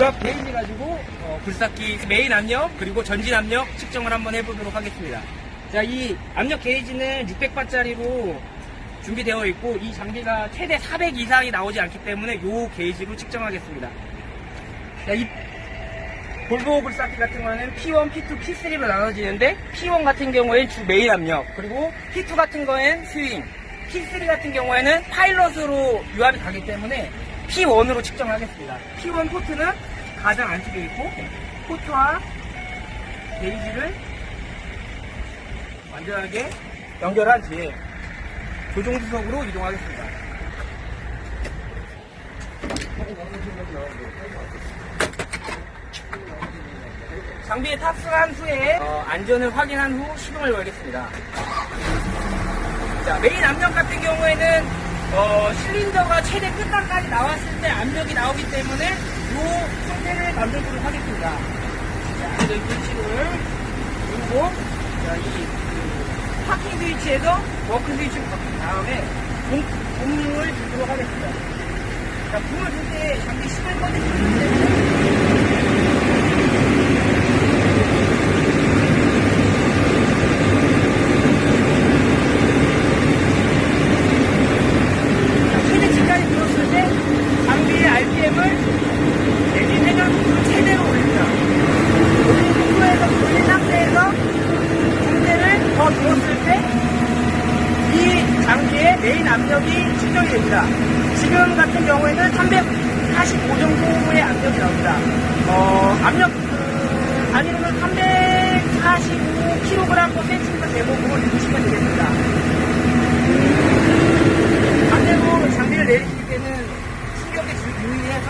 유압 게이지 가지고 어, 굴삭기 메인 압력 그리고 전진 압력 측정을 한번 해보도록 하겠습니다. 자, 이 압력 게이지는 600바짜리로 준비되어 있고 이 장비가 최대 400 이상이 나오지 않기 때문에 이 게이지로 측정하겠습니다. 자, 이 볼보 굴삭기 같은 거는 P1, P2, P3로 나눠지는데 P1 같은 경우엔 주 메인 압력 그리고 P2 같은 거엔 스윙 P3 같은 경우에는 파일럿으로 유압이 가기 때문에 P1으로 측정하겠습니다. P1 포트는 가장 안쪽에 있고 포트와 게이지를 완전하게 연결한 뒤에 조종 수석으로 이동하겠습니다. 장비에 탑승한 후에 어, 안전을 확인한 후 시동을 걸겠습니다. 자, 메인 압력 같은 경우에는 어, 실린더가 최대 끝단까지 나왔을 때 압력이 나오기 때문에 이 상태를 만들도록 하겠습니다. 자, 안전 스위치를 누르고 자, 이 그, 파킹 스위치에서 워크 스위치로 바꾼 다음에 공, 공을 주도록 하겠습니다. 자, 공을 줄때 장비 신을 꺼내기 때문에 최대치까지 들었을 때 장비의 RPM을 내린 생각으로 최대로 올립니다. 올린 속도에서 올린 상태에서 상태를 더 들었을 때 이 장비의 메인 압력이 측정이 됩니다. 지금 같은 경우에는 345 정도의 압력이 나옵니다. 어, 압력 그, 단위로는 345kg per cm 제곱으로 해주시면 되겠습니다. 반대로 장비를 내리실 때는 충격에 주- 유의해서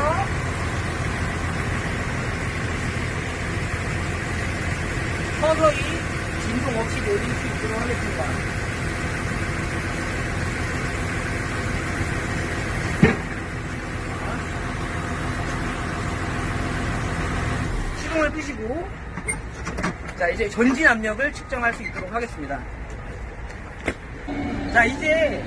서서히 진동 없이 내릴 수 있도록 하겠습니다. 끄시고 자 이제 전진 압력을 측정할 수 있도록 하겠습니다. 자 이제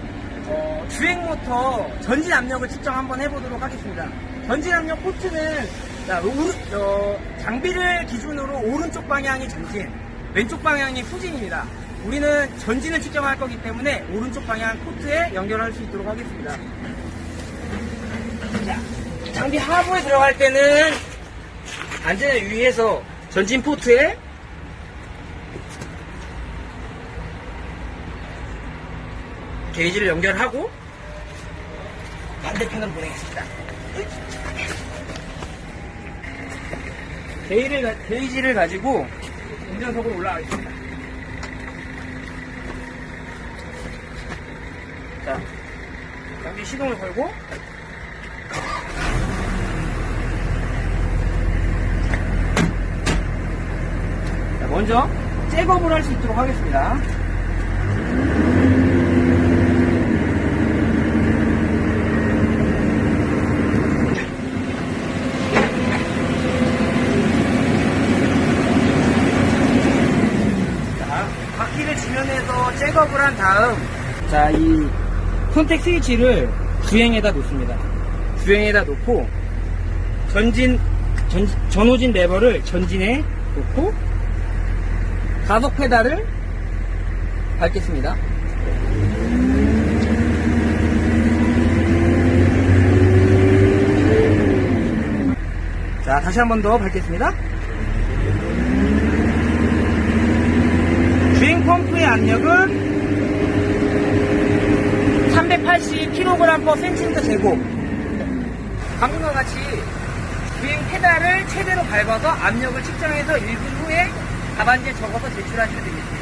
어, 주행 모터 전진 압력을 측정 한번 해보도록 하겠습니다. 전진 압력 포트는 자, 오른- 어, 장비를 기준으로 오른쪽 방향이 전진, 왼쪽 방향이 후진입니다. 우리는 전진을 측정할 거기 때문에 오른쪽 방향 포트에 연결할 수 있도록 하겠습니다. 자, 장비 하부에 들어갈 때는 안전을 유의해서 전진 포트에 게이지를 연결하고 반대편으로 보내겠습니다. 게이를, 게이지를 가지고 운전석으로 올라가겠습니다. 자, 장비 시동을 걸고 먼저 잭업을 할 수 있도록 하겠습니다. 자, 바퀴를 지면에서 잭업을 한 다음, 자, 이 선택 스위치를 주행에다 놓습니다. 주행에다 놓고, 전진, 전, 전호진 레버를 전진에 놓고, 가속 페달을 밟겠습니다. 자, 다시 한 번 더 밟겠습니다. 주행 펌프의 압력은 380kg per cm 제곱. 방금과 같이 주행 페달을 최대로 밟아서 압력을 측정해서 1분 후에 답안지에 적어서 제출하시면 됩니다.